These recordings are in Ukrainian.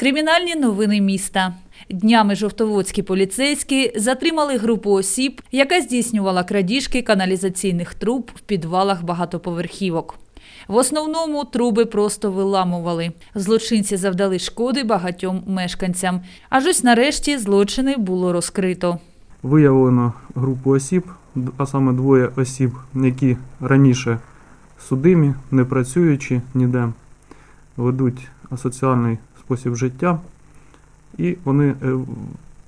Кримінальні новини міста. Днями жовтоводські поліцейські затримали групу осіб, яка здійснювала крадіжки каналізаційних труб в підвалах багатоповерхівок. В основному труби просто виламували. Злочинці завдали шкоди багатьом мешканцям. Аж ось нарешті злочини було розкрито. Виявлено групу осіб, а саме двоє осіб, які раніше судимі, не працюючи ніде, ведуть асоціальний спосіб життя, і вони е,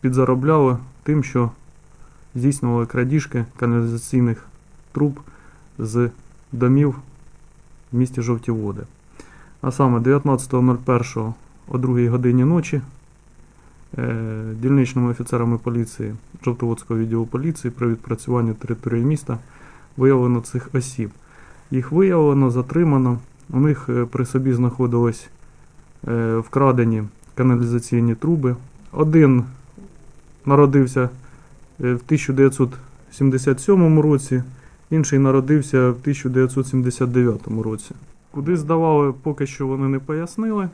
підзаробляли тим, що здійснювали крадіжки каналізаційних труб з домів в місті Жовті Води. А саме 19.01 о 2 годині ночі е, дільничними офіцерами поліції Жовтоводського відділу поліції при відпрацюванні території міста виявлено цих осіб. Їх виявлено, затримано. У них е, при собі знаходились е, вкрадені каналізаційні труби. Один народився е, в 1977 році, інший народився в 1979 році. Куди здавали, поки що вони не пояснили.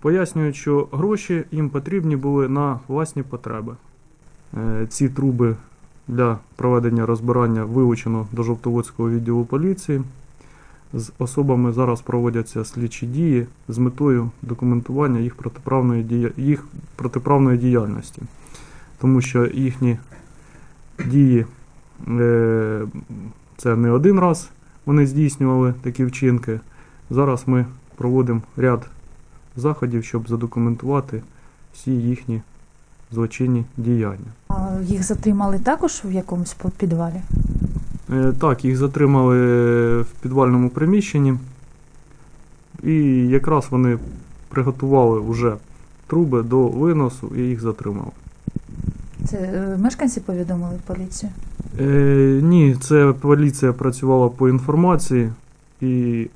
Пояснюють, що гроші їм потрібні були на власні потреби. Е, Ці труби для проведення розбирання вилучено до Жовтоводського відділу поліції. З особами зараз проводяться слідчі дії з метою документування їх протиправної, дія... їх протиправної діяльності, тому що їхні дії е... це не один раз вони здійснювали такі вчинки. Зараз ми проводимо ряд заходів, щоб задокументувати всі їхні злочинні діяння. А їх затримали також в якомусь підвалі? Е, Так, їх затримали в підвальному приміщенні, і якраз вони приготували вже труби до виносу і їх затримали. Це е, мешканці повідомили поліцію? Е, ні, це поліція працювала по інформації і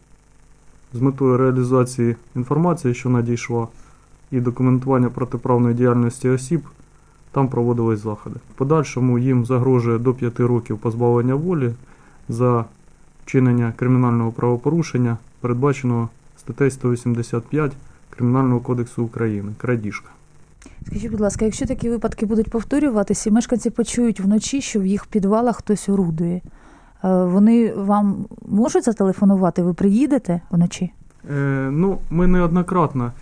з метою реалізації інформації, що надійшла, і документування протиправної діяльності осіб, там проводились заходи. В подальшому їм загрожує до 5 років позбавлення волі за вчинення кримінального правопорушення, передбаченого статтею 185 Кримінального кодексу України крадіжка. Скажіть, будь ласка, якщо такі випадки будуть повторюватися, і мешканці почують вночі, що в їх підвалах хтось орудує, е, вони вам можуть зателефонувати? Ви приїдете вночі? Е, ну, ми неоднократно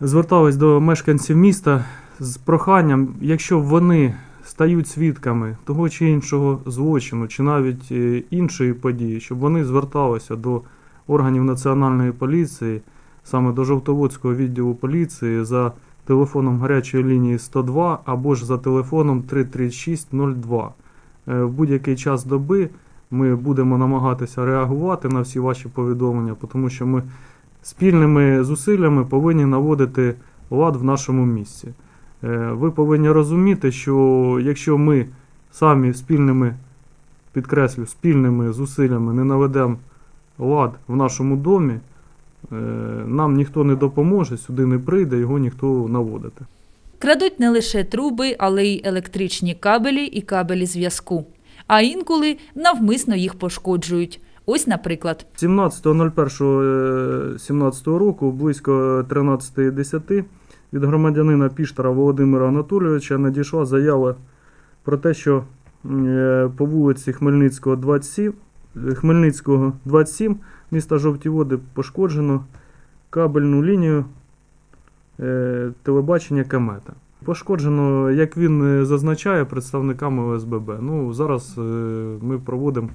звертались до мешканців міста з проханням, якщо вони стають свідками того чи іншого злочину, чи навіть е, іншої події, щоб вони зверталися до органів національної поліції, саме до Жовтоводського відділу поліції за телефоном гарячої лінії 102 або ж за телефоном 33602. Е, В будь-який час доби ми будемо намагатися реагувати на всі ваші повідомлення, тому що ми спільними зусиллями повинні наводити лад в нашому місці. Е, Ви повинні розуміти, що якщо ми самі спільними, підкреслю, спільними зусиллями не наведемо лад в нашому домі, е, нам ніхто не допоможе, сюди не прийде, його ніхто наводити. Крадуть не лише труби, але й електричні кабелі і кабелі зв'язку. А інколи навмисно їх пошкоджують. Ось, наприклад, 17.01.17 року, близько 13.10, від громадянина Піштара Володимира Анатолійовича надійшла заява про те, що е, по вулиці Хмельницького 27, е, Хмельницького 27 міста Жовті Води пошкоджено кабельну лінію е, телебачення Камета. Пошкоджено, як він е, зазначає, представниками ОСББ. Ну, зараз е, ми проводимо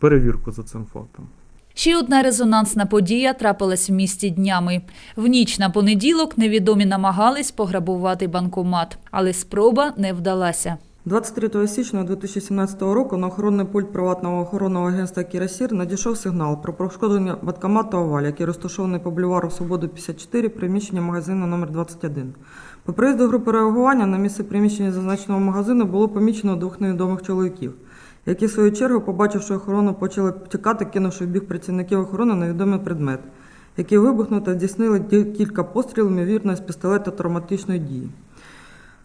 перевірку за цим фактом. Ще одна резонансна подія трапилась в місті днями. В ніч на понеділок невідомі намагались пограбувати банкомат, але спроба не вдалася. 23 січня 2017 року на охоронний пульт приватного охоронного агентства Кірасір надійшов сигнал про пошкодження банкомату Оваль, який розташований по бульвару Свободи 54, приміщення магазину номер 21. По приїзду групи реагування на місце приміщення зазначеного магазину було помічено двох невідомих чоловіків, які в свою чергу, побачивши охорону, почали втікати, кинувши в бік працівників охорони невідомий предмет, який вибухнув та здійснили кілька пострілів, ймовірно, з пістолета травматичної дії.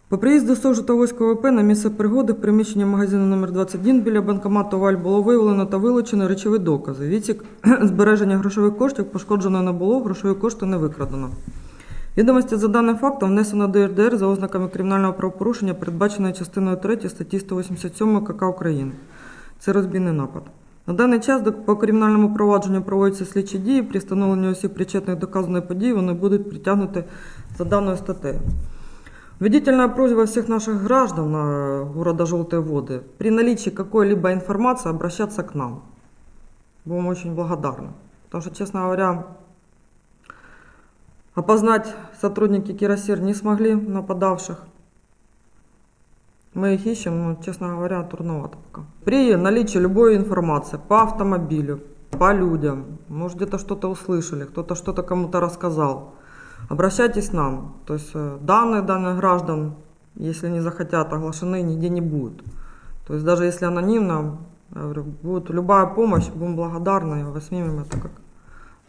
По приїзду СОВ Житомирського ВП на місце пригоди в приміщенні магазину номер 21 біля банкомату Валь було виявлено та вилучено речові докази. Відсік збереження грошових коштів пошкоджено не було, грошові кошти не викрадено. Відомості за даним фактом внесено до РДР за ознаками кримінального правопорушення, передбаченої частиною 3 статті 187 КК України Це розбійний напад. На даний час до- по кримінальному провадженню проводяться слідчі дії. При встановленні осіб причетних до доказаної події вони будуть притягнуті за даною статтею. Убедительная просьба всех наших граждан э, города Желтые Воды при наличии какой-либо информации обращаться к нам. Будем очень благодарны. Потому что, честно говоря, опознать сотрудники Кирасир не смогли нападавших. Мы их ищем, но, честно говоря, трудновато пока. При наличии любой информации по автомобилю, по людям, может где-то что-то услышали, кто-то что-то кому-то рассказал, обращайтесь к нам. То есть э, данные данных граждан, если не захотят, оглашены нигде не будут. То есть даже если анонимно, я говорю, будет любая помощь, будем благодарны и возьмем это как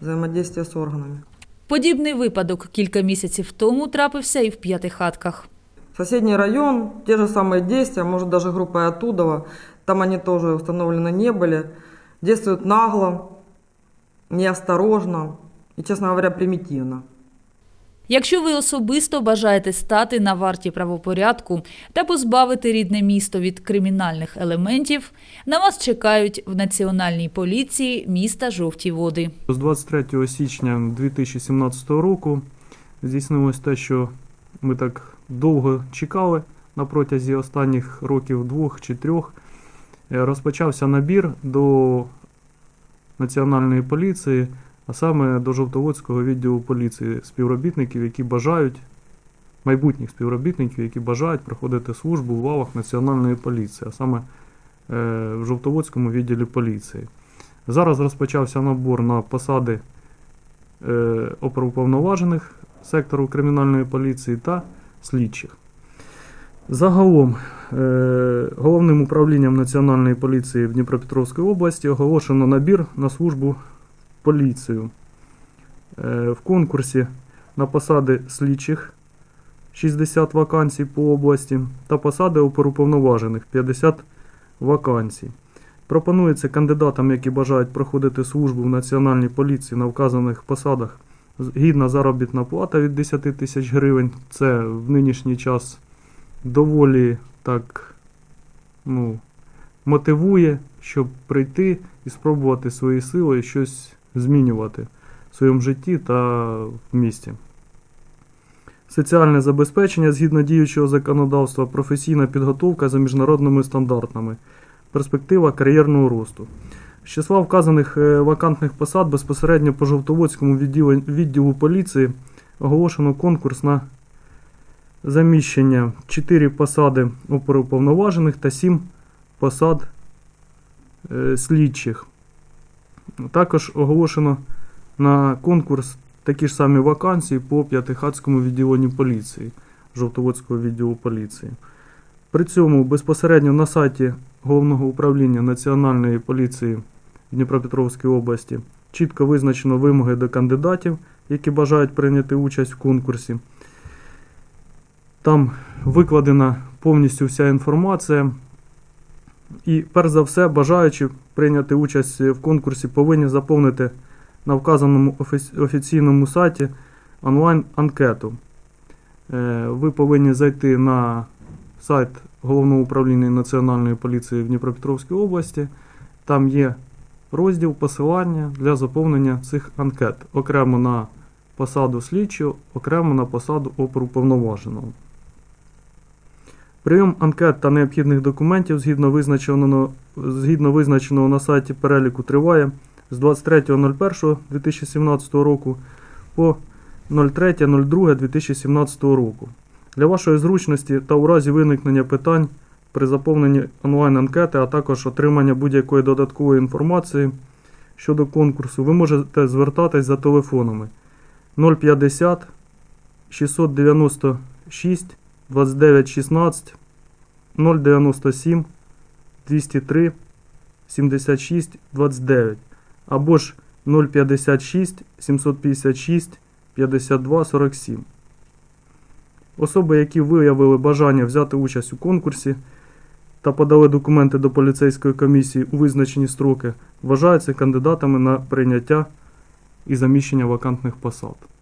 взаимодействие с органами. Подібний випадок кілька місяців тому трапився і в п'ятихатках. Соседний район, те же самые действия, может даже группа и оттуда, там они тоже установлены не были, действуют нагло, неосторожно и, честно говоря, примитивно. Якщо ви особисто бажаєте стати на варті правопорядку та позбавити рідне місто від кримінальних елементів, на вас чекають в Національній поліції міста Жовті Води. З 23 січня 2017 року здійснилось те, що ми так довго чекали на протязі останніх років двох чи трьох. Е, Розпочався набір до Національної поліції, а саме до Жовтоводського відділу поліції співробітників, які бажають, майбутніх співробітників, які бажають проходити службу в лавах Національної поліції, а саме е, в Жовтоводському відділі поліції. Зараз розпочався набор на посади е, оперуповноважених сектору кримінальної поліції та слідчих. Загалом е, головним управлінням Національної поліції в Дніпропетровській області оголошено набір на службу в поліцію. Е, в конкурсі на посади слідчих 60 вакансій по області та посади оперуповноважених 50 вакансій. Пропонується кандидатам, які бажають проходити службу в Національній поліції на вказаних посадах, гідна заробітна плата від 10 тисяч гривень. Це в нинішній час доволі так ну, мотивує, щоб прийти і спробувати свої сили і щось змінювати в своєму житті та в місті. Соціальне забезпечення згідно діючого законодавства, професійна підготовка за міжнародними стандартами перспектива кар'єрного росту. З числа вказаних е, вакантних посад безпосередньо по Жовтоводському відділу, поліції оголошено конкурс на заміщення 4 посади оперуповноважених та 7 посад е, слідчих. Також оголошено на конкурс такі ж самі вакансії по П'ятихатському відділенню поліції Жовтоводського відділу поліції. При цьому безпосередньо на сайті Головного управління Національної поліції Дніпропетровській області чітко визначено вимоги до кандидатів, які бажають прийняти участь в конкурсі. Там викладена повністю вся інформація. І перш за все, бажаючи прийняти участь в конкурсі, повинні заповнити на вказаному офіційному сайті онлайн-анкету. Е, Ви повинні зайти на сайт Головного управління Національної поліції в Дніпропетровській області. Там є розділ посилання для заповнення цих анкет окремо на посаду слідчого, окремо на посаду оперуповноваженого. Прийом анкет та необхідних документів згідно визначеного, згідно визначеного на сайті переліку триває з 23.01.2017 року по 03.02.2017 року. Для вашої зручності та у разі виникнення питань при заповненні онлайн-анкети, а також отримання будь-якої додаткової інформації щодо конкурсу, ви можете звертатись за телефонами 050 696 2916 097 203 76 29 або ж 056 756 52 47. Особи, які виявили бажання взяти участь у конкурсі та подали документи до поліцейської комісії у визначені строки, вважаються кандидатами на прийняття і заміщення вакантних посад.